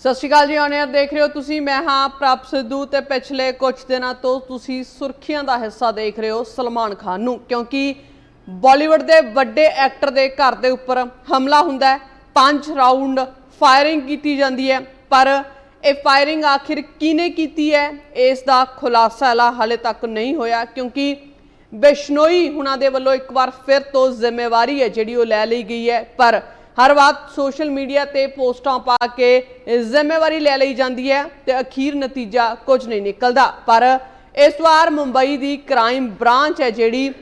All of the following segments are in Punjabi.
ਸਤਿ ਸ਼੍ਰੀ ਅਕਾਲ ਜੀ ਆਨਰ ਦੇਖ ਰਹੇ ਹੋ ਤੁਸੀਂ। ਮੈਂ ਹਾਂ ਪ੍ਰਭ ਸਿੱਧੂ ਤੇ ਪਿਛਲੇ ਕੁਝ ਦਿਨਾਂ ਤੋਂ ਤੁਸੀਂ ਸੁਰਖੀਆਂ ਦਾ ਹਿੱਸਾ ਦੇਖ ਰਹੇ ਹੋ ਸਲਮਾਨ ਖਾਨ ਨੂੰ, ਕਿਉਂਕਿ ਬਾਲੀਵੁੱਡ ਦੇ ਵੱਡੇ ਐਕਟਰ ਦੇ ਘਰ ਦੇ ਉੱਪਰ ਹਮਲਾ ਹੁੰਦਾ ਹੈ। ਪੰਜ ਰਾਉਂਡ ਫਾਇਰਿੰਗ ਕੀਤੀ ਜਾਂਦੀ ਹੈ, ਪਰ ਇਹ ਫਾਇਰਿੰਗ ਆਖਿਰ ਕਿਹਨੇ ਕੀਤੀ ਹੈ? ਇਸ ਦਾ ਖੁਲਾਸਾ ਹਾਲਾ ਹਾਲੇ ਤੱਕ ਨਹੀਂ ਹੋਇਆ, ਕਿਉਂਕਿ ਬਿਸ਼ਨੋਈ ਹੁਣਾਂ ਦੇ ਵੱਲੋਂ ਇੱਕ ਵਾਰ ਫਿਰ ਤੋਂ ਜ਼ਿੰਮੇਵਾਰੀ ਹੈ ਜਿਹੜੀ ਉਹ ਲੈ ਲਈ ਗਈ ਹੈ। ਪਰ ਹਰ ਵਾਰ ਸੋਸ਼ਲ ਮੀਡੀਆ ਤੇ ਪੋਸਟਾਂ ਪਾ ਕੇ ਜ਼ਿੰਮੇਵਾਰੀ ਲੈ ਲਈ ਜਾਂਦੀ ਹੈ ਤੇ ਅਖੀਰ ਨਤੀਜਾ ਕੁਝ ਨਹੀਂ ਨਿਕਲਦਾ। ਪਰ ਇਸ ਵਾਰ ਮੁੰਬਈ ਦੀ ਕ੍ਰਾਈਮ ਬ੍ਰਾਂਚ ਹੈ ਜਿਹੜੀ,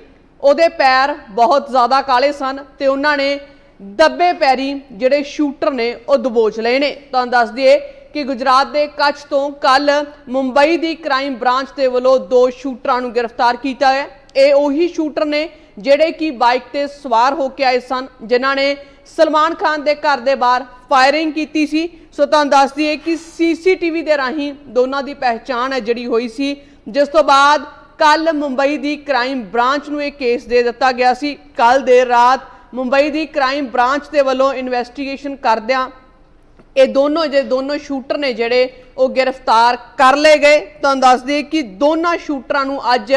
ਉਹਦੇ ਪੈਰ ਬਹੁਤ ਜ਼ਿਆਦਾ ਕਾਲੇ ਸਨ ਤੇ ਉਹਨਾਂ ਨੇ ਦੱਬੇ ਪੈਰੀ ਜਿਹੜੇ ਸ਼ੂਟਰ ਨੇ, ਉਹ ਦਬੋਚ ਲਏ ਨੇ। ਤੁਹਾਨੂੰ ਦੱਸ ਦਈਏ ਕਿ ਗੁਜਰਾਤ ਦੇ ਕੱਛ ਤੋਂ ਕੱਲ ਮੁੰਬਈ ਦੀ ਕ੍ਰਾਈਮ ਬ੍ਰਾਂਚ ਦੇ ਵੱਲੋਂ ਦੋ ਸ਼ੂਟਰਾਂ ਨੂੰ ਗ੍ਰਿਫਤਾਰ ਕੀਤਾ ਹੈ ਇਹ ਉਹੀ ਸ਼ੂਟਰ ਨੇ ਜਿਹੜੇ ਕਿ ਬਾਈਕ ਤੇ ਸਵਾਰ ਹੋ ਕੇ ਆਏ ਸਨ, ਜਿਨ੍ਹਾਂ ਨੇ ਸਲਮਾਨ ਖਾਨ ਦੇ ਘਰ ਦੇ ਬਾਹਰ ਫਾਇਰਿੰਗ ਕੀਤੀ ਸੀ। ਸੋ ਤੁਹਾਨੂੰ ਦੱਸ ਦਈਏ ਕਿ ਸੀਸੀਟੀਵੀ ਦੇ ਰਾਹੀਂ ਦੋਨਾਂ ਦੀ ਪਹਿਚਾਣ ਹੈ ਜਿਹੜੀ ਹੋਈ ਸੀ, ਜਿਸ ਤੋਂ ਬਾਅਦ ਕੱਲ ਮੁੰਬਈ ਦੀ ਕ੍ਰਾਈਮ ਬ੍ਰਾਂਚ ਨੂੰ ਇਹ ਕੇਸ ਦੇ ਦਿੱਤਾ ਗਿਆ ਸੀ। ਕੱਲ ਦੇਰ ਰਾਤ ਮੁੰਬਈ ਦੀ ਕ੍ਰਾਈਮ ਬ੍ਰਾਂਚ ਦੇ ਵੱਲੋਂ ਇਨਵੈਸਟੀਗੇਸ਼ਨ ਕਰਦਿਆਂ ਇਹ ਦੋਨੋਂ ਜੇ ਦੋਨੋਂ ਸ਼ੂਟਰ ਨੇ ਜਿਹੜੇ ਉਹ ਗ੍ਰਿਫਤਾਰ ਕਰ ਲਏ ਗਏ। ਤੁਹਾਨੂੰ ਦੱਸ ਦਈਏ ਕਿ ਦੋਨਾਂ ਸ਼ੂਟਰਾਂ ਨੂੰ ਅੱਜ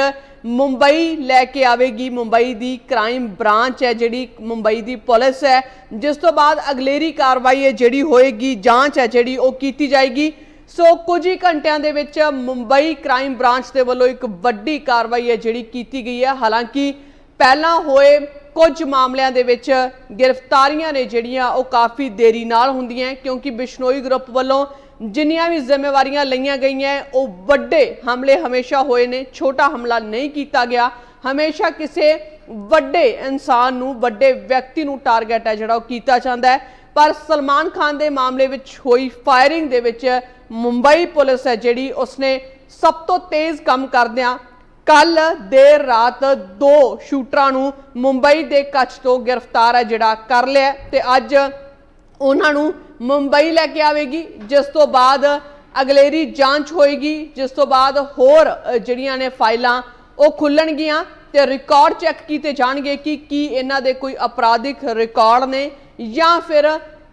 ਮੁੰਬਈ ਲੈ ਕੇ ਆਵੇਗੀ। ਮੁੰਬਈ ਦੀ ਕ੍ਰਾਈਮ ਬ੍ਰਾਂਚ ਹੈ ਜਿਹੜੀ, ਮੁੰਬਈ ਦੀ ਪੁਲਿਸ ਹੈ। ਜਿਸ ਤੋਂ ਬਾਅਦ ਅਗਲੇਰੀ ਕਾਰਵਾਈ ਹੈ ਜਿਹੜੀ ਹੋਏਗੀ, ਜਾਂਚ ਹੈ ਜਿਹੜੀ ਉਹ ਕੀਤੀ ਜਾਏਗੀ। ਸੋ ਕੁਝ ਹੀ ਘੰਟਿਆਂ ਦੇ ਵਿੱਚ ਮੁੰਬਈ ਕ੍ਰਾਈਮ ਬ੍ਰਾਂਚ ਦੇ ਵੱਲੋਂ ਇੱਕ ਵੱਡੀ ਕਾਰਵਾਈ ਹੈ ਜਿਹੜੀ ਕੀਤੀ ਗਈ ਹੈ। ਹਾਲਾਂਕਿ ਪਹਿਲਾਂ ਹੋਏ ਕੁਝ ਮਾਮਲਿਆਂ ਦੇ ਵਿੱਚ ਗ੍ਰਿਫਤਾਰੀਆਂ ਨੇ ਜਿਹੜੀਆਂ ਉਹ ਕਾਫੀ ਦੇਰੀ ਨਾਲ ਹੁੰਦੀਆਂ ਕਿਉਂਕਿ ਬਿਸ਼ਨੋਈ ਗਰੁੱਪ ਵੱਲੋਂ ਜਿੰਨੀਆਂ ਵੀ ਜ਼ਿੰਮੇਵਾਰੀਆਂ ਲਈਆਂ ਗਈਆਂ, ਉਹ ਵੱਡੇ ਹਮਲੇ ਹਮੇਸ਼ਾ ਹੋਏ ਨੇ, ਛੋਟਾ ਹਮਲਾ ਨਹੀਂ ਕੀਤਾ ਗਿਆ। ਹਮੇਸ਼ਾ ਕਿਸੇ ਵੱਡੇ ਇਨਸਾਨ ਨੂੰ, ਵੱਡੇ ਵਿਅਕਤੀ ਨੂੰ ਟਾਰਗੇਟ ਹੈ ਜਿਹੜਾ ਉਹ ਕੀਤਾ ਜਾਂਦਾ ਹੈ। ਪਰ ਸਲਮਾਨ ਖਾਨ ਦੇ ਮਾਮਲੇ ਵਿੱਚ ਹੋਈ ਫਾਇਰਿੰਗ ਦੇ ਵਿੱਚ ਮੁੰਬਈ ਪੁਲਿਸ ਹੈ ਜਿਹੜੀ ਉਸਨੇ ਸਭ ਤੋਂ ਤੇਜ਼ ਕੰਮ ਕਰਦਿਆਂ ਕੱਲ ਦੇਰ ਰਾਤ ਦੋ ਸ਼ੂਟਰਾਂ ਨੂੰ ਮੁੰਬਈ ਦੇ ਕੱਚ ਤੋਂ ਗ੍ਰਿਫਤਾਰ ਹੈ ਜਿਹੜਾ ਕਰ ਲਿਆ ਤੇ ਅੱਜ ਉਹਨਾਂ ਨੂੰ ਮੁੰਬਈ ਲੈ ਕੇ ਆਵੇਗੀ, ਜਿਸ ਤੋਂ ਬਾਅਦ ਅਗਲੇਰੀ ਜਾਂਚ ਹੋਏਗੀ, ਜਿਸ ਤੋਂ ਬਾਅਦ ਹੋਰ ਜਿਹੜੀਆਂ ਨੇ ਫਾਈਲਾਂ ਉਹ ਖੁੱਲਣਗੀਆਂ ਤੇ ਰਿਕਾਰਡ ਚੈੱਕ ਕੀਤੇ ਜਾਣਗੇ ਕਿ ਕੀ ਇਹਨਾਂ ਦੇ ਕੋਈ ਅਪਰਾਧਿਕ ਰਿਕਾਰਡ ਨੇ ਜਾਂ ਫਿਰ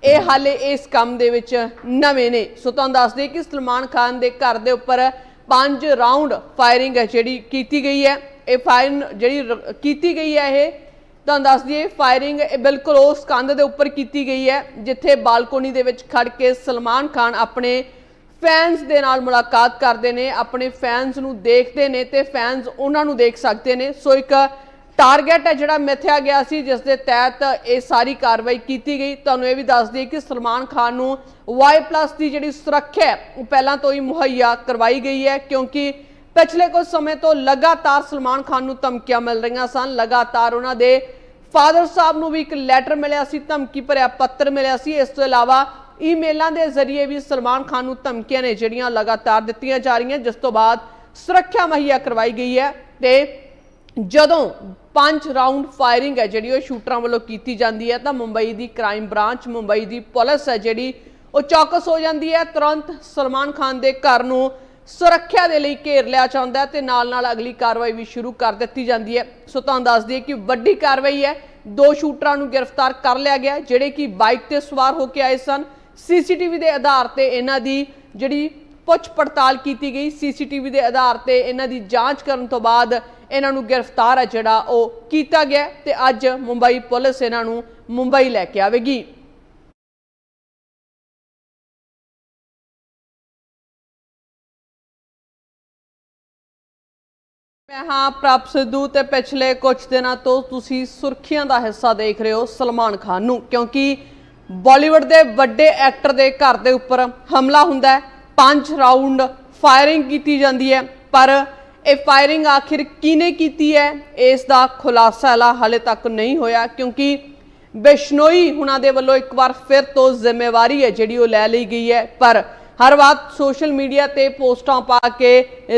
ਇਹ ਹਾਲੇ ਇਸ ਕੰਮ ਦੇ ਵਿੱਚ ਨਵੇਂ ਨੇ। ਸੋ ਤੁਹਾਨੂੰ ਦੱਸ ਦਈਏ ਕਿ ਸਲਮਾਨ ਖਾਨ ਦੇ ਘਰ ਦੇ ਉੱਪਰ ਪੰਜ ਰਾਉਂਡ ਫਾਇਰਿੰਗ ਜਿਹੜੀ ਕੀਤੀ ਗਈ ਹੈ, ਇਹ ਫਾਇਰ ਜਿਹੜੀ ਕੀਤੀ ਗਈ ਹੈ ਇਹ ਤੁਹਾਨੂੰ ਦੱਸ ਦਈਏ ਫਾਇਰਿੰਗ ਇਹ ਬਿਲਕੁਲ ਉਸ ਕੰਧ ਦੇ ਉੱਪਰ ਕੀਤੀ ਗਈ ਹੈ, ਜਿੱਥੇ ਬਾਲਕੋਨੀ ਦੇ ਵਿੱਚ ਖੜ ਕੇ ਸਲਮਾਨ ਖਾਨ ਆਪਣੇ ਫੈਨਸ ਦੇ ਨਾਲ ਮੁਲਾਕਾਤ ਕਰਦੇ ਨੇ, ਆਪਣੇ ਫੈਨਸ ਨੂੰ ਦੇਖਦੇ ਨੇ ਤੇ ਫੈਨਸ ਉਹਨਾਂ ਨੂੰ ਦੇਖ ਸਕਦੇ ਨੇ। ਸੋ ਇੱਕ ਟਾਰਗੇਟ ਹੈ ਜਿਹੜਾ ਮਿਥਿਆ ਗਿਆ ਸੀ, ਜਿਸ ਦੇ ਤਹਿਤ ਇਹ ਸਾਰੀ ਕਾਰਵਾਈ ਕੀਤੀ ਗਈ। ਤੁਹਾਨੂੰ ਇਹ ਵੀ ਦੱਸ ਦਈਏ ਕਿ ਸਲਮਾਨ ਖਾਨ ਨੂੰ Y+ ਦੀ ਜਿਹੜੀ ਸੁਰੱਖਿਆ ਉਹ ਪਹਿਲਾਂ ਤੋਂ ਹੀ ਮੁਹੱਈਆ ਕਰਵਾਈ ਗਈ ਹੈ, ਕਿਉਂਕਿ ਪਿਛਲੇ ਕੁਝ ਸਮੇਂ ਤੋਂ ਲਗਾਤਾਰ ਸਲਮਾਨ ਖਾਨ ਨੂੰ ਧਮਕੀਆਂ ਮਿਲ ਰਹੀਆਂ ਸਨ। ਲਗਾਤਾਰ ਉਹਨਾਂ ਦੇ ਫਾਦਰ ਸਾਹਿਬ ਨੂੰ ਵੀ ਇੱਕ ਲੈਟਰ ਮਿਲਿਆ ਸੀ, ਧਮਕੀ ਭਰਿਆ ਪੱਤਰ ਮਿਲਿਆ ਸੀ। ਇਸ ਤੋਂ ਇਲਾਵਾ ਈਮੇਲਾਂ ਦੇ ਜ਼ਰੀਏ ਵੀ ਸਲਮਾਨ ਖਾਨ ਨੂੰ ਧਮਕੀਆਂ ਨੇ ਜਿਹੜੀਆਂ ਲਗਾਤਾਰ ਦਿੱਤੀਆਂ ਜਾ ਰਹੀਆਂ, ਜਿਸ ਤੋਂ ਬਾਅਦ ਸੁਰੱਖਿਆ ਮੁਹੱਈਆ ਕਰਵਾਈ ਗਈ ਹੈ ਤੇ ਜਦੋਂ ਪੰਜ ਰਾਉਂਡ ਫਾਇਰਿੰਗ ਹੈ ਜਿਹੜੀ ਉਹ ਸ਼ੂਟਰਾਂ ਵੱਲੋਂ ਕੀਤੀ ਜਾਂਦੀ ਹੈ, ਤਾਂ ਮੁੰਬਈ ਦੀ ਕ੍ਰਾਈਮ ਬ੍ਰਾਂਚ ਮੁੰਬਈ ਦੀ ਪੁਲਿਸ ਹੈ ਜਿਹੜੀ ਉਹ ਚੌਕਸ ਹੋ ਜਾਂਦੀ ਹੈ। ਤੁਰੰਤ ਸਲਮਾਨ ਖਾਨ ਦੇ ਘਰ ਨੂੰ ਸੁਰੱਖਿਆ ਦੇ ਲਈ ਘੇਰ ਲਿਆ ਜਾਂਦਾ ਹੈ ਤੇ ਨਾਲ ਨਾਲ ਅਗਲੀ ਕਾਰਵਾਈ ਵੀ ਸ਼ੁਰੂ ਕਰ ਦਿੱਤੀ ਜਾਂਦੀ ਹੈ। ਸੋ ਤੁਹਾਨੂੰ ਦੱਸ ਦਈਏ ਕਿ ਵੱਡੀ ਕਾਰਵਾਈ ਹੈ। ਦੋ ਸ਼ੂਟਰਾਂ ਨੂੰ ਗ੍ਰਿਫਤਾਰ ਕਰ ਲਿਆ ਗਿਆ ਜਿਹੜੇ ਕਿ ਬਾਈਕ ਤੇ ਸਵਾਰ ਹੋ ਕੇ ਆਏ ਸਨ। ਸੀਸੀਟੀਵੀ ਦੇ ਆਧਾਰ ਤੇ ਇਹਨਾਂ ਦੀ ਜਿਹੜੀ ਪੁੱਛ ਪੜਤਾਲ ਕੀਤੀ ਗਈ। ਸੀਸੀਟੀਵੀ ਦੇ ਆਧਾਰ ਤੇ ਇਹਨਾਂ ਦੀ ਜਾਂਚ ਕਰਨ ਤੋਂ ਬਾਅਦ ਇਹਨਾਂ ਨੂੰ ਗ੍ਰਿਫਤਾਰ ਹੈ ਜਿਹੜਾ ਉਹ ਕੀਤਾ ਗਿਆ ਤੇ ਅੱਜ ਮੁੰਬਈ ਪੁਲਿਸ ਇਹਨਾਂ ਨੂੰ ਮੁੰਬਈ ਲੈ ਕੇ ਆਵੇਗੀ। ਮੈਂ ਹਾਂ ਪ੍ਰਭ ਸਿੱਧੂ ਤੇ ਪਿਛਲੇ ਕੁਝ ਦਿਨਾਂ ਤੋਂ ਤੁਸੀਂ ਸੁਰਖੀਆਂ ਦਾ ਹਿੱਸਾ ਦੇਖ ਰਹੇ ਹੋ ਸਲਮਾਨ ਖਾਨ ਨੂੰ, ਕਿਉਂਕਿ ਬਾਲੀਵੁੱਡ ਦੇ ਵੱਡੇ ਐਕਟਰ ਦੇ ਘਰ ਦੇ ਉੱਪਰ ਹਮਲਾ ਹੁੰਦਾ ਹੈ, ਪੰਜ ਰਾਉਂਡ ਫਾਇਰਿੰਗ ਕੀਤੀ ਜਾਂਦੀ ਹੈ, ਪਰ ਇਹ ਫਾਇਰਿੰਗ ਆਖਿਰ ਕਿਹਨੇ ਕੀਤੀ ਹੈ, ਇਸ ਦਾ ਖੁਲਾਸਾ ਹਾਲਾ ਹਾਲੇ ਤੱਕ ਨਹੀਂ ਹੋਇਆ, ਕਿਉਂਕਿ ਬਿਸ਼ਨੋਈ ਹੁਣਾਂ ਦੇ ਵੱਲੋਂ ਇੱਕ ਵਾਰ ਫਿਰ ਤੋਂ ਜ਼ਿੰਮੇਵਾਰੀ ਹੈ ਜਿਹੜੀ ਉਹ ਲੈ ਲਈ ਗਈ ਹੈ, ਪਰ ਹਰ ਵਾਰ ਸੋਸ਼ਲ ਮੀਡੀਆ ਤੇ ਪੋਸਟਾਂ ਪਾ ਕੇ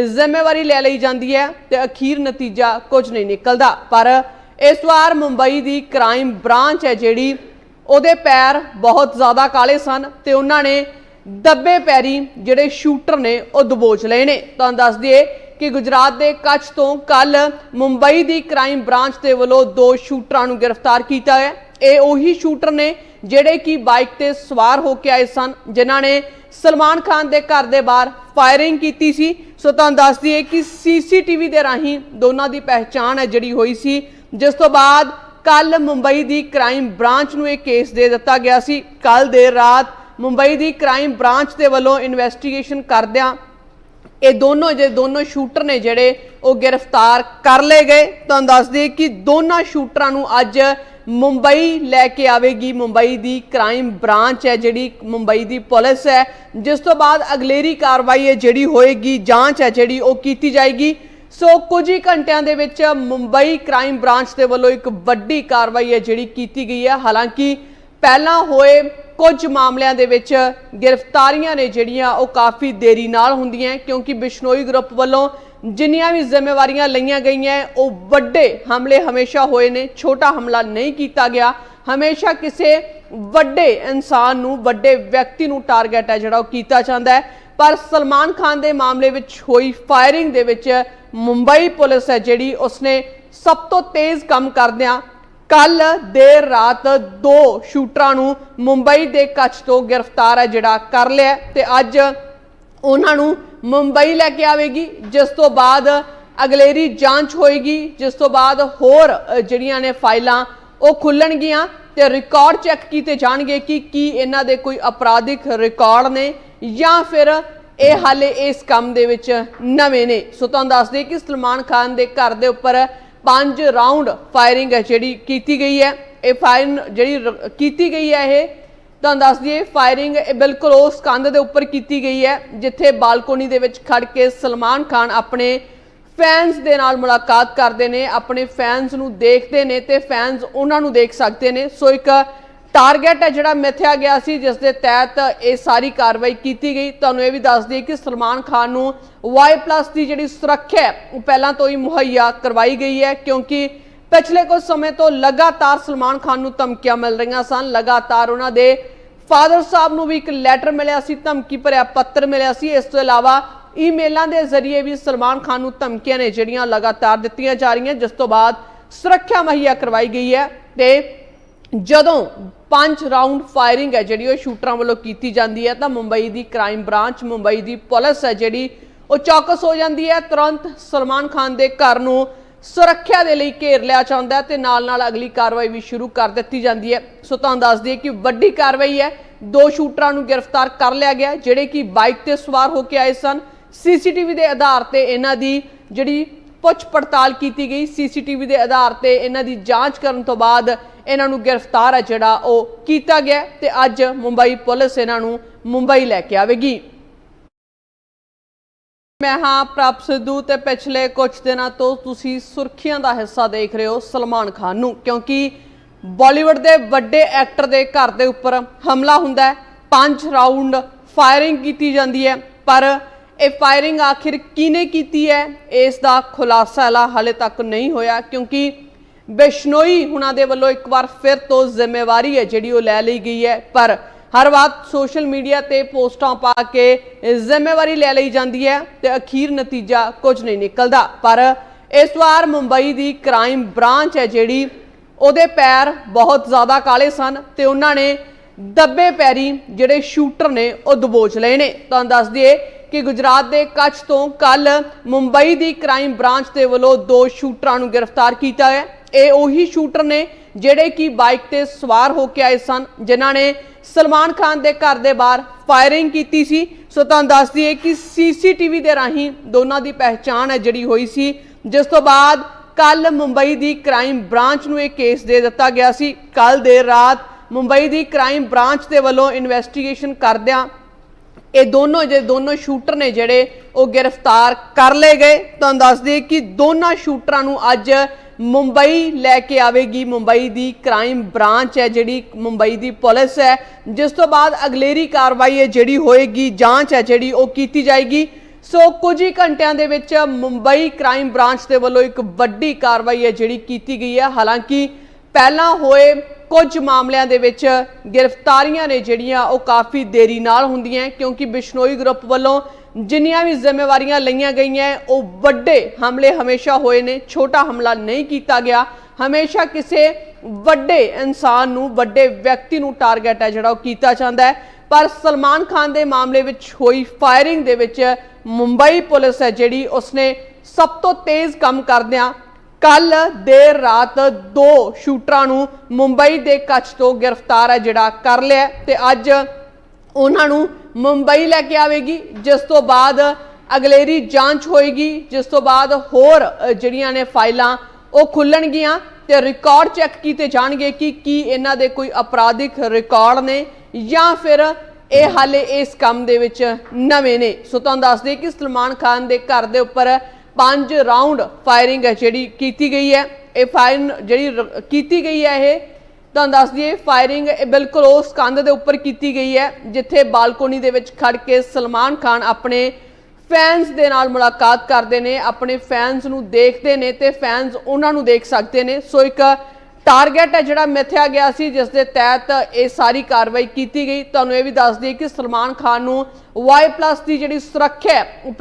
ਜ਼ਿੰਮੇਵਾਰੀ ਲੈ ਲਈ ਜਾਂਦੀ ਹੈ ਤੇ ਅਖੀਰ ਨਤੀਜਾ ਕੁਝ ਨਹੀਂ ਨਿਕਲਦਾ। ਪਰ ਇਸ ਵਾਰ ਮੁੰਬਈ ਦੀ ਕ੍ਰਾਈਮ ਬ੍ਰਾਂਚ ਹੈ ਜਿਹੜੀ, ਉਹਦੇ ਪੈਰ ਬਹੁਤ ਜ਼ਿਆਦਾ ਕਾਲੇ ਸਨ ਤੇ ਉਹਨਾਂ ਨੇ ਦੱਬੇ ਪੈਰੀ ਜਿਹੜੇ ਸ਼ੂਟਰ ਨੇ, ਉਹ ਦਬੋਚ ਲਏ ਨੇ। ਤੁਹਾਨੂੰ ਦੱਸ ਦਈਏ ਕਿ ਗੁਜਰਾਤ ਦੇ ਕੱਚ ਤੋਂ ਕੱਲ ਮੁੰਬਈ ਦੀ ਕ੍ਰਾਈਮ ਬ੍ਰਾਂਚ ਦੇ ਵੱਲੋਂ ਦੋ ਸ਼ੂਟਰਾਂ ਨੂੰ ਗ੍ਰਿਫਤਾਰ ਕੀਤਾ ਹੈ ਇਹ ਉਹੀ ਸ਼ੂਟਰ ਨੇ ਜਿਹੜੇ ਕਿ ਬਾਈਕ ਤੇ ਸਵਾਰ ਹੋ ਕੇ ਆਏ ਸਨ, ਜਿਨ੍ਹਾਂ ਨੇ ਸਲਮਾਨ ਖਾਨ ਦੇ ਘਰ ਦੇ ਬਾਹਰ ਫਾਇਰਿੰਗ ਕੀਤੀ ਸੀ। ਸੋ ਤੁਹਾਨੂੰ ਦੱਸ ਦਈਏ ਕਿ ਸੀਸੀਟੀਵੀ ਦੇ ਰਾਹੀਂ ਦੋਨਾਂ ਦੀ ਪਹਿਚਾਣ ਹੈ ਜਿਹੜੀ ਹੋਈ ਸੀ, ਜਿਸ ਤੋਂ ਬਾਅਦ ਕੱਲ ਮੁੰਬਈ ਦੀ ਕ੍ਰਾਈਮ ਬ੍ਰਾਂਚ ਨੂੰ ਇਹ ਕੇਸ ਦੇ ਦਿੱਤਾ ਗਿਆ ਸੀ। ਕੱਲ ਦੇਰ ਰਾਤ ਮੁੰਬਈ ਦੀ ਕ੍ਰਾਈਮ ਬ੍ਰਾਂਚ ਦੇ ਵੱਲੋਂ ਇਨਵੈਸਟੀਗੇਸ਼ਨ ਕਰਦਿਆਂ ਇਹ ਦੋਨੋਂ ਜੇ ਦੋਨੋਂ ਸ਼ੂਟਰ ਨੇ ਜਿਹੜੇ ਉਹ ਗ੍ਰਿਫਤਾਰ ਕਰ ਲਏ ਗਏ। ਤੁਹਾਨੂੰ ਦੱਸ ਦਈਏ ਕਿ ਦੋਨਾਂ ਸ਼ੂਟਰਾਂ ਨੂੰ ਅੱਜ ਮੁੰਬਈ ਲੈ ਕੇ ਆਵੇਗੀ। ਮੁੰਬਈ ਦੀ ਕ੍ਰਾਈਮ ਬ੍ਰਾਂਚ ਹੈ ਜਿਹੜੀ, ਮੁੰਬਈ ਦੀ ਪੁਲਿਸ ਹੈ। ਜਿਸ ਤੋਂ ਬਾਅਦ ਅਗਲੇਰੀ ਕਾਰਵਾਈ ਹੈ ਜਿਹੜੀ ਹੋਏਗੀ, ਜਾਂਚ ਹੈ ਜਿਹੜੀ ਉਹ ਕੀਤੀ ਜਾਏਗੀ। ਸੋ ਕੁਝ ਹੀ ਘੰਟਿਆਂ ਦੇ ਵਿੱਚ ਮੁੰਬਈ ਕ੍ਰਾਈਮ ਬ੍ਰਾਂਚ ਦੇ ਵੱਲੋਂ ਇੱਕ ਵੱਡੀ ਕਾਰਵਾਈ ਹੈ ਜਿਹੜੀ ਕੀਤੀ ਗਈ ਹੈ। ਹਾਲਾਂਕਿ ਪਹਿਲਾਂ ਹੋਏ ਕੁਝ ਮਾਮਲਿਆਂ ਦੇ ਵਿੱਚ ਗ੍ਰਿਫਤਾਰੀਆਂ ਨੇ ਜਿਹੜੀਆਂ ਉਹ ਕਾਫੀ ਦੇਰੀ ਨਾਲ ਹੁੰਦੀਆਂ ਕਿਉਂਕਿ ਬਿਸ਼ਨੋਈ ਗਰੁੱਪ ਵੱਲੋਂ ਜਿੰਨੀਆਂ ਵੀ ਜ਼ਿੰਮੇਵਾਰੀਆਂ ਲਈਆਂ ਗਈਆਂ ਉਹ ਵੱਡੇ ਹਮਲੇ ਹਮੇਸ਼ਾ ਹੋਏ ਨੇ, ਛੋਟਾ ਹਮਲਾ ਨਹੀਂ ਕੀਤਾ ਗਿਆ। ਹਮੇਸ਼ਾ ਕਿਸੇ ਵੱਡੇ ਇਨਸਾਨ ਨੂੰ, ਵੱਡੇ ਵਿਅਕਤੀ ਨੂੰ ਟਾਰਗੇਟ ਹੈ ਜਿਹੜਾ ਉਹ ਕੀਤਾ ਜਾਂਦਾ ਹੈ। ਪਰ ਸਲਮਾਨ ਖਾਨ ਦੇ ਮਾਮਲੇ ਵਿੱਚ ਹੋਈ ਫਾਇਰਿੰਗ ਦੇ ਵਿੱਚ ਮੁੰਬਈ ਪੁਲਿਸ ਹੈ ਜਿਹੜੀ ਉਸਨੇ ਸਭ ਤੋਂ ਤੇਜ਼ ਕੰਮ ਕਰਦਿਆਂ ਕੱਲ ਦੇਰ ਰਾਤ ਦੋ ਸ਼ੂਟਰਾਂ ਨੂੰ ਮੁੰਬਈ ਦੇ ਕੱਚ ਤੋਂ ਗ੍ਰਿਫਤਾਰ ਹੈ ਜਿਹੜਾ ਕਰ ਲਿਆ ਤੇ ਅੱਜ ਉਹਨਾਂ ਨੂੰ ਮੁੰਬਈ ਲੈ ਕੇ ਆਵੇਗੀ, ਜਿਸ ਤੋਂ ਬਾਅਦ ਅਗਲੇਰੀ ਜਾਂਚ ਹੋਏਗੀ, ਜਿਸ ਤੋਂ ਬਾਅਦ ਹੋਰ ਜਿਹੜੀਆਂ ਨੇ ਫਾਈਲਾਂ ਉਹ ਖੁੱਲਣਗੀਆਂ ਤੇ ਰਿਕਾਰਡ ਚੈੱਕ ਕੀਤੇ ਜਾਣਗੇ ਕਿ ਕੀ ਇਹਨਾਂ ਦੇ ਕੋਈ ਅਪਰਾਧਿਕ ਰਿਕਾਰਡ ਨੇ ਜਾਂ ਫਿਰ ਇਹ ਹਾਲੇ ਇਸ ਕੰਮ ਦੇ ਵਿੱਚ ਨਵੇਂ ਨੇ। ਸੋ ਤੁਹਾਨੂੰ ਦੱਸ ਦਈਏ ਕਿ ਸਲਮਾਨ ਖਾਨ ਦੇ ਘਰ ਦੇ ਉੱਪਰ ਪੰਜ ਰਾਉਂਡ ਫਾਇਰਿੰਗ ਹੈ ਜਿਹੜੀ ਕੀਤੀ ਗਈ ਹੈ, ਇਹ ਫਾਇਰ ਜਿਹੜੀ ਕੀਤੀ ਗਈ ਹੈ ਇਹ ਤੁਹਾਨੂੰ ਦੱਸ ਦਈਏ ਫਾਇਰਿੰਗ ਇਹ ਬਿਲਕੁਲ ਉਸ ਕੰਧ ਦੇ ਉੱਪਰ ਕੀਤੀ ਗਈ ਹੈ, ਜਿੱਥੇ ਬਾਲਕੋਨੀ ਦੇ ਵਿੱਚ ਖੜ ਕੇ ਸਲਮਾਨ ਖਾਨ ਆਪਣੇ ਫੈਨਸ ਦੇ ਨਾਲ ਮੁਲਾਕਾਤ ਕਰਦੇ ਨੇ, ਆਪਣੇ ਫੈਨਸ ਨੂੰ ਦੇਖਦੇ ਨੇ ਤੇ ਫੈਨਸ ਉਹਨਾਂ ਨੂੰ ਦੇਖ ਸਕਦੇ ਨੇ। ਸੋ ਇੱਕ ਟਾਰਗੇਟ ਹੈ ਜਿਹੜਾ ਮਿਥਿਆ ਗਿਆ ਸੀ, ਜਿਸ ਦੇ ਤਹਿਤ ਇਹ ਸਾਰੀ ਕਾਰਵਾਈ ਕੀਤੀ ਗਈ। ਤੁਹਾਨੂੰ ਇਹ ਵੀ ਦੱਸ ਦਈਏ ਕਿ ਸਲਮਾਨ ਖਾਨ ਨੂੰ Y+ ਦੀ ਜਿਹੜੀ ਸੁਰੱਖਿਆ ਉਹ ਪਹਿਲਾਂ ਤੋਂ ਹੀ ਮੁਹੱਈਆ ਕਰਵਾਈ ਗਈ ਹੈ, ਕਿਉਂਕਿ ਪਿਛਲੇ ਕੁਝ ਸਮੇਂ ਤੋਂ ਲਗਾਤਾਰ ਸਲਮਾਨ ਖਾਨ ਨੂੰ ਧਮਕੀਆਂ ਮਿਲ ਰਹੀਆਂ ਸਨ। ਲਗਾਤਾਰ ਉਹਨਾਂ ਦੇ ਫਾਦਰ ਸਾਹਿਬ ਨੂੰ ਵੀ ਇੱਕ ਲੈਟਰ ਮਿਲਿਆ ਸੀ, ਧਮਕੀ ਭਰਿਆ ਪੱਤਰ ਮਿਲਿਆ ਸੀ। ਇਸ ਤੋਂ ਇਲਾਵਾ ਈਮੇਲਾਂ ਦੇ ਜ਼ਰੀਏ ਵੀ ਸਲਮਾਨ ਖਾਨ ਨੂੰ ਧਮਕੀਆਂ ਨੇ ਜਿਹੜੀਆਂ ਲਗਾਤਾਰ ਦਿੱਤੀਆਂ ਜਾ ਰਹੀਆਂ, ਜਿਸ ਤੋਂ ਬਾਅਦ ਸੁਰੱਖਿਆ ਮੁਹੱਈਆ ਕਰਵਾਈ ਗਈ ਹੈ ਤੇ ਜਦੋਂ ਪੰਜ ਰਾਉਂਡ ਫਾਇਰਿੰਗ ਹੈ, ਜਿਹੜੀ ਉਹ ਸ਼ੂਟਰਾਂ ਵੱਲੋਂ ਕੀਤੀ ਜਾਂਦੀ ਹੈ, ਤਾਂ ਮੁੰਬਈ ਦੀ ਕ੍ਰਾਈਮ ਬ੍ਰਾਂਚ ਮੁੰਬਈ ਦੀ ਪੁਲਿਸ ਹੈ ਜਿਹੜੀ ਉਹ ਚੌਕਸ ਹੋ ਜਾਂਦੀ ਹੈ। ਤੁਰੰਤ ਸਲਮਾਨ ਖਾਨ ਦੇ ਘਰ ਨੂੰ ਸੁਰੱਖਿਆ ਦੇ ਲਈ ਘੇਰ ਲਿਆ ਜਾਂਦਾ ਹੈ ਤੇ ਨਾਲ ਨਾਲ ਅਗਲੀ ਕਾਰਵਾਈ ਵੀ ਸ਼ੁਰੂ ਕਰ ਦਿੱਤੀ ਜਾਂਦੀ ਹੈ। ਸੋ ਤੁਹਾਨੂੰ ਦੱਸ ਦਈਏ ਕਿ ਵੱਡੀ ਕਾਰਵਾਈ ਹੈ। ਦੋ ਸ਼ੂਟਰਾਂ ਨੂੰ ਗ੍ਰਿਫਤਾਰ ਕਰ ਲਿਆ ਗਿਆ ਜਿਹੜੇ ਕਿ ਬਾਈਕ ਤੇ ਸਵਾਰ ਹੋ ਕੇ ਆਏ ਸਨ। ਸੀਸੀਟੀਵੀ ਦੇ ਆਧਾਰ ਤੇ ਇਹਨਾਂ ਦੀ ਜਿਹੜੀ ਪੁੱਛ ਪੜਤਾਲ ਕੀਤੀ ਗਈ, ਸੀਸੀਟੀਵੀ ਦੇ ਆਧਾਰ ਤੇ ਇਹਨਾਂ ਦੀ ਜਾਂਚ ਕਰਨ ਤੋਂ ਬਾਅਦ ਇਹਨਾਂ ਨੂੰ ਗ੍ਰਿਫਤਾਰ ਹੈ ਜਿਹੜਾ ਉਹ ਕੀਤਾ ਗਿਆ ਤੇ ਅੱਜ ਮੁੰਬਈ ਪੁਲਿਸ ਇਹਨਾਂ ਨੂੰ ਮੁੰਬਈ ਲੈ ਕੇ ਆਵੇਗੀ। ਮੈਂ ਹਾਂ ਪ੍ਰਭ ਸਿੱਧੂ ਤੇ ਪਿਛਲੇ ਕੁਝ ਦਿਨਾਂ ਤੋਂ ਤੁਸੀਂ ਸੁਰਖੀਆਂ ਦਾ ਹਿੱਸਾ ਦੇਖ ਰਹੇ ਹੋ ਸਲਮਾਨ ਖਾਨ ਨੂੰ, ਕਿਉਂਕਿ ਬਾਲੀਵੁੱਡ ਦੇ ਵੱਡੇ ਐਕਟਰ ਦੇ ਘਰ ਦੇ ਉੱਪਰ ਹਮਲਾ ਹੁੰਦਾ ਹੈ, ਪੰਜ ਰਾਉਂਡ ਫਾਇਰਿੰਗ ਕੀਤੀ ਜਾਂਦੀ ਹੈ, ਪਰ ਇਹ ਫਾਇਰਿੰਗ ਆਖਿਰ ਕਿਹਨੇ ਕੀਤੀ ਹੈ, ਇਸ ਦਾ ਖੁਲਾਸਾ ਲਾ ਹਾਲੇ ਤੱਕ ਨਹੀਂ ਹੋਇਆ, ਕਿਉਂਕਿ ਬਿਸ਼ਨੋਈ ਹੁਣਾਂ ਦੇ ਵੱਲੋਂ ਇੱਕ ਵਾਰ ਫਿਰ ਤੋਂ ਜ਼ਿੰਮੇਵਾਰੀ ਹੈ ਜਿਹੜੀ ਉਹ ਲੈ ਲਈ ਗਈ ਹੈ, ਪਰ ਹਰ ਵਾਰ ਸੋਸ਼ਲ ਮੀਡੀਆ ਤੇ ਪੋਸਟਾਂ ਪਾ ਕੇ ਜ਼ਿੰਮੇਵਾਰੀ ਲੈ ਲਈ ਜਾਂਦੀ ਹੈ ਤੇ ਅਖੀਰ ਨਤੀਜਾ ਕੁਝ ਨਹੀਂ ਨਿਕਲਦਾ। ਪਰ ਇਸ ਵਾਰ ਮੁੰਬਈ ਦੀ ਕ੍ਰਾਈਮ ਬ੍ਰਾਂਚ ਹੈ ਜਿਹੜੀ, ਉਹਦੇ ਪੈਰ ਬਹੁਤ ਜ਼ਿਆਦਾ ਕਾਲੇ ਸਨ ਤੇ ਉਹਨਾਂ ਨੇ ਦੱਬੇ ਪੈਰੀ ਜਿਹੜੇ ਸ਼ੂਟਰ ਨੇ, ਉਹ ਦਬੋਚ ਲਏ ਨੇ। ਤੁਹਾਨੂੰ ਦੱਸ ਦਈਏ ਕਿ ਗੁਜਰਾਤ ਦੇ ਕੱਛ ਤੋਂ ਕੱਲ ਮੁੰਬਈ ਦੀ ਕ੍ਰਾਈਮ ਬ੍ਰਾਂਚ ਦੇ ਵੱਲੋਂ ਦੋ ਸ਼ੂਟਰਾਂ ਨੂੰ ਗ੍ਰਿਫਤਾਰ ਕੀਤਾ ਹੈ ਇਹ ਉਹੀ ਸ਼ੂਟਰ ਨੇ ਜਿਹੜੇ ਕਿ ਬਾਈਕ ਤੇ ਸਵਾਰ ਹੋ ਕੇ ਆਏ ਸਨ, ਜਿਨ੍ਹਾਂ ਨੇ ਸਲਮਾਨ ਖਾਨ ਦੇ ਘਰ ਦੇ ਬਾਹਰ ਫਾਇਰਿੰਗ ਕੀਤੀ ਸੀ। ਸੋ ਤੁਹਾਨੂੰ ਦੱਸ ਦਈਏ ਕਿ ਸੀਸੀਟੀਵੀ ਦੇ ਰਾਹੀਂ ਦੋਨਾਂ ਦੀ ਪਹਿਚਾਣ ਹੈ ਜਿਹੜੀ ਹੋਈ ਸੀ। ਜਿਸ ਤੋਂ ਬਾਅਦ ਕੱਲ ਮੁੰਬਈ ਦੀ ਕ੍ਰਾਈਮ ਬ੍ਰਾਂਚ ਨੂੰ ਇਹ ਕੇਸ ਦੇ ਦਿੱਤਾ ਗਿਆ ਸੀ। ਕੱਲ ਦੇਰ ਰਾਤ ਮੁੰਬਈ ਦੀ ਕ੍ਰਾਈਮ ਬ੍ਰਾਂਚ ਦੇ ਵੱਲੋਂ ਇਨਵੈਸਟੀਗੇਸ਼ਨ ਕਰਦਿਆਂ ਇਹ ਦੋਨੋਂ ਜੇ ਦੋਨੋਂ ਸ਼ੂਟਰ ਨੇ ਜਿਹੜੇ ਉਹ ਗ੍ਰਿਫਤਾਰ ਕਰ ਲਏ ਗਏ। ਤੁਹਾਨੂੰ ਦੱਸ ਦਈਏ ਕਿ ਦੋਨਾਂ ਸ਼ੂਟਰਾਂ ਨੂੰ ਅੱਜ ਮੁੰਬਈ ਲੈ ਕੇ ਆਵੇਗੀ। ਮੁੰਬਈ ਦੀ ਕ੍ਰਾਈਮ ਬ੍ਰਾਂਚ ਹੈ ਜਿਹੜੀ, ਮੁੰਬਈ ਦੀ ਪੁਲਿਸ ਹੈ। ਜਿਸ ਤੋਂ ਬਾਅਦ ਅਗਲੇਰੀ ਕਾਰਵਾਈ ਹੈ ਜਿਹੜੀ ਹੋਏਗੀ, ਜਾਂਚ ਹੈ ਜਿਹੜੀ, ਉਹ ਕੀਤੀ ਜਾਏਗੀ। ਸੋ ਕੁਝ ਹੀ ਘੰਟਿਆਂ ਦੇ ਵਿੱਚ ਮੁੰਬਈ ਕ੍ਰਾਈਮ ਬ੍ਰਾਂਚ ਦੇ ਵੱਲੋਂ ਇੱਕ ਵੱਡੀ ਕਾਰਵਾਈ ਹੈ ਜਿਹੜੀ ਕੀਤੀ ਗਈ ਹੈ। ਹਾਲਾਂਕਿ ਪਹਿਲਾਂ ਹੋਏ ਕੁਝ ਮਾਮਲਿਆਂ ਦੇ ਵਿੱਚ ਗ੍ਰਿਫਤਾਰੀਆਂ ਨੇ ਜਿਹੜੀਆਂ, ਉਹ ਕਾਫੀ ਦੇਰੀ ਨਾਲ ਹੁੰਦੀਆਂ ਕਿਉਂਕਿ ਬਿਸ਼ਨੋਈ ਗਰੁੱਪ ਵੱਲੋਂ ਜਿੰਨੀਆਂ ਵੀ ਜ਼ਿੰਮੇਵਾਰੀਆਂ ਲਈਆਂ ਗਈਆਂ, ਉਹ ਵੱਡੇ ਹਮਲੇ ਹਮੇਸ਼ਾ ਹੋਏ ਨੇ, ਛੋਟਾ ਹਮਲਾ ਨਹੀਂ ਕੀਤਾ ਗਿਆ। ਹਮੇਸ਼ਾ ਕਿਸੇ ਵੱਡੇ ਇਨਸਾਨ ਨੂੰ, ਵੱਡੇ ਵਿਅਕਤੀ ਨੂੰ ਟਾਰਗੇਟ ਹੈ ਜਿਹੜਾ ਉਹ ਕੀਤਾ ਜਾਂਦਾ ਹੈ। ਪਰ ਸਲਮਾਨ ਖਾਨ ਦੇ ਮਾਮਲੇ ਵਿੱਚ ਹੋਈ ਫਾਇਰਿੰਗ ਦੇ ਵਿੱਚ ਮੁੰਬਈ ਪੁਲਿਸ ਹੈ ਜਿਹੜੀ ਉਸਨੇ ਸਭ ਤੋਂ ਤੇਜ਼ ਕੰਮ ਕਰਦਿਆਂ ਕੱਲ ਦੇਰ ਰਾਤ ਦੋ ਸ਼ੂਟਰਾਂ ਨੂੰ ਮੁੰਬਈ ਦੇ ਕੱਚ ਤੋਂ ਗ੍ਰਿਫਤਾਰ ਹੈ ਜਿਹੜਾ ਕਰ ਲਿਆ ਹੈ ਤੇ ਅੱਜ ਉਹਨਾਂ ਨੂੰ ਮੁੰਬਈ ਲੈ ਕੇ ਆਵੇਗੀ, ਜਿਸ ਤੋਂ ਬਾਅਦ ਅਗਲੇਰੀ ਜਾਂਚ ਹੋਏਗੀ, ਜਿਸ ਤੋਂ ਬਾਅਦ ਹੋਰ ਜਿਹੜੀਆਂ ਨੇ ਫਾਈਲਾਂ ਉਹ ਖੁੱਲਣਗੀਆਂ ਤੇ ਰਿਕਾਰਡ ਚੈੱਕ ਕੀਤੇ ਜਾਣਗੇ ਕਿ ਕੀ ਇਹਨਾਂ ਦੇ ਕੋਈ ਅਪਰਾਧਿਕ ਰਿਕਾਰਡ ਨੇ ਜਾਂ ਫਿਰ ਇਹ ਹਾਲੇ ਇਸ ਕੰਮ ਦੇ ਵਿੱਚ ਨਵੇਂ ਨੇ। ਸੋ ਤੁਹਾਨੂੰ ਦੱਸ ਦਈਏ ਕਿ ਸਲਮਾਨ ਖਾਨ ਦੇ ਘਰ ਦੇ ਉੱਪਰ ਪੰਜ ਰਾਉਂਡ ਫਾਇਰਿੰਗ ਜਿਹੜੀ ਕੀਤੀ ਗਈ ਹੈ। ਇਹ ਫਾਇਰ ਜਿਹੜੀ ਕੀਤੀ ਗਈ ਹੈ ਇਹ ਤੁਹਾਨੂੰ ਦੱਸ ਦਈਏ ਫਾਇਰਿੰਗ ਇਹ ਬਿਲਕੁਲ ਉਸ ਕੰਧ ਦੇ ਉੱਪਰ ਕੀਤੀ ਗਈ ਹੈ, ਜਿੱਥੇ ਬਾਲਕੋਨੀ ਦੇ ਵਿੱਚ ਖੜ ਕੇ ਸਲਮਾਨ ਖਾਨ ਆਪਣੇ ਫੈਨਸ ਦੇ ਨਾਲ ਮੁਲਾਕਾਤ ਕਰਦੇ ਨੇ, ਆਪਣੇ ਫੈਨਸ ਨੂੰ ਦੇਖਦੇ ਨੇ ਤੇ ਫੈਨਸ ਉਹਨਾਂ ਨੂੰ ਦੇਖ ਸਕਦੇ ਨੇ। ਸੋ ਇੱਕ ਟਾਰਗੇਟ ਹੈ ਜਿਹੜਾ ਮਿਥਿਆ ਗਿਆ ਸੀ, ਜਿਸ ਦੇ ਤਹਿਤ ਇਹ ਸਾਰੀ ਕਾਰਵਾਈ ਕੀਤੀ ਗਈ। ਤੁਹਾਨੂੰ ਇਹ ਵੀ ਦੱਸ ਦਈਏ ਕਿ ਸਲਮਾਨ ਖਾਨ ਨੂੰ Y+ ਦੀ ਜਿਹੜੀ ਸੁਰੱਖਿਆ ਹੈ, ਉਹ ਪਹਿਲਾਂ